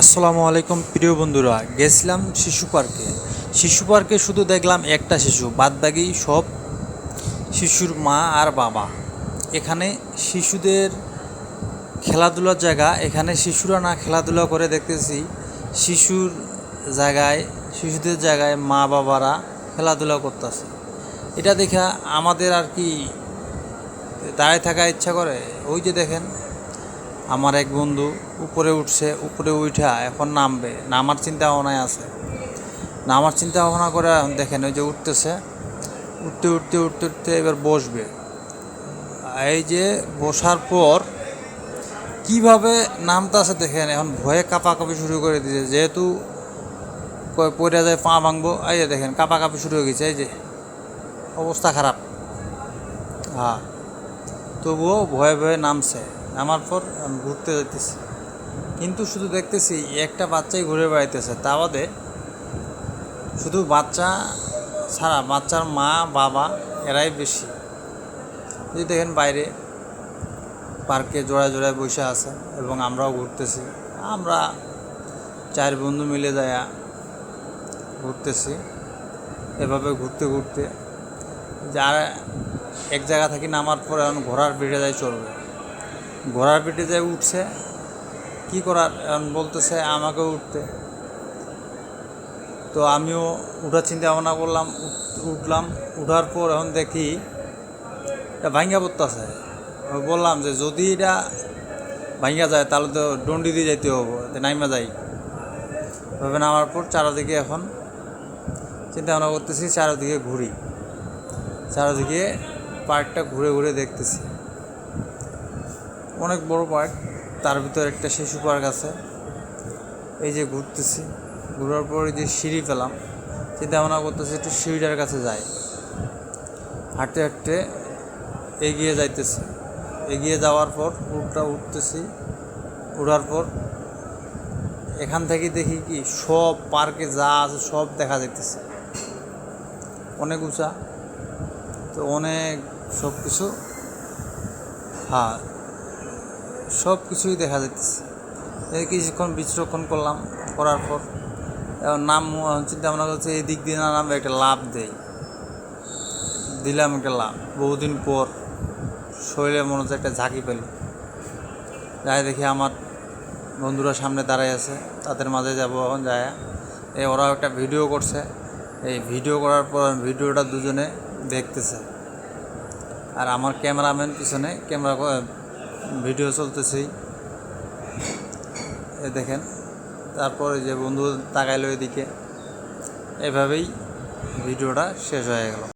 আসসালামু আলাইকুম প্রিয় বন্ধুরা, গেছিলাম শিশু পার্কে। শিশু পার্কে শুধু দেখলাম একটা শিশু, বাদবাকি সব শিশুর মা আর বাবা। এখানে শিশুদের খেলাধুলার জায়গা, এখানে শিশুরা না খেলাধুলা করে দেখতেছি, শিশুর জায়গায়, শিশুদের জায়গায় মা বাবারা খেলাধুলা করতেছে। এটা দেখা আমাদের আর কি দাঁড়ায় থাকা ইচ্ছা করে? ওই যে দেখেন, আমার এক বন্ধু উপরে উঠছে, উপরে উঠা, এখন নামবে। নামার চিন্তা ভাবনায় আছে। নামার চিন্তা ভাবনা করে দেখেন, ওই যে উঠতেছে। উঠতে উঠতে উঠতে উঠতে এবার বসবে। এই যে বসার পর কীভাবে নামতে আছে দেখেন, এখন ভয়ে কাঁপাকাঁপি শুরু করে দিয়েছে। যেহেতু পড়ে যায়, পা ভাঙবো, এই যে দেখেন, কাঁপাকাঁপি শুরু হয়ে গেছে, এই যে অবস্থা খারাপ। হ্যাঁ তবুও ভয়ে ভয়ে নামছে। নামার পর ঘুরতে যাইতেছি। কিন্তু শুধু দেখতেছি, একটা বাচ্চাই ঘুরে বেড়াইতেছে। তা বাদে শুধু বাচ্চা ছাড়া, বাচ্চার মা, বাবা এরাই বেশি। যদি দেখেন বাইরে পার্কে জোড়ায় জোড়ায় বসে আছে এবং আমরাও ঘুরতেছি। আমরা চার বন্ধু মিলে যায়া ঘুরতেছি এভাবে ঘুরতে ঘুরতে। যারা এক জায়গা থেকে নামার পরে এখন ঘোড়ার পিঠে যায় চলবে। ঘোড়ার পিঠে যায় উঠছে কি করার? বলতেছে আমাকে উঠতে। তো আমিও উঠার চিন্তা ভাবনা করলাম, উঠ- উঠলাম। উঠার পর এখন দেখি এটা ভাঙ্গা পড়তেছে। বললাম যে, যদি এটা ভাঙ্গা যায়, তাহলে তো ডন্ডি দিয়ে যাইতে হব নাইমা যাই। ভাবে নামার পর চারদিকে এখন চিন্তা ভাবনা করতেছি, চারদিকে ঘুরি। চারদিকে পার্কটা ঘুরে ঘুরে দেখতেছি। অনেক বড় পার্ক। তার ভিতর একটা শিশু পার্ক আছে। এই যে ঘুরতেছি। ঘোরার পর যে সিঁড়ি পেলাম। চিন্তা ভাবনা করতেছি একটু সিঁড়িটার কাছে যাই হাঁটতে হাঁটতে এগিয়ে যাইতেছি। এগিয়ে যাওয়ার পর উঠটা উঠতেছি। উঠার পর এখান থেকে দেখি কি সব পার্কে যা আছে সব দেখা যাইতেছে। অনেক উঁচা। তো অনেক সব কিছু হ্যাঁ সব কিছুই দেখা যাইতেছে। এই কিছুক্ষণ বিচরক্ষণ করলাম, করার পর, এখন নাম চিন্তা ভাবনা করছে এই দিক দিয়ে না নামবে একটা লাভ দেই। দিলাম একটা লাভ। বহুদিন পর শরীরে মনে হচ্ছে একটা ঝাঁকি পেল যাই দেখি আমার বন্ধুরা সামনে দাঁড়াই আছে, তাদের মাঝে যাব এখন যায়। এই ওরাও একটা ভিডিও করছে। এই ভিডিও করার পর ভিডিওটা দুজনে দেখতেছে। আর আমার ক্যামেরাম্যান পিছনে ক্যামেরা ভিডিও চলতেছি এ দেখেন তারপরে যে বন্ধু তাকাইলো এদিকে এভাবেই ভিডিওটা শেষ হয়ে গেল।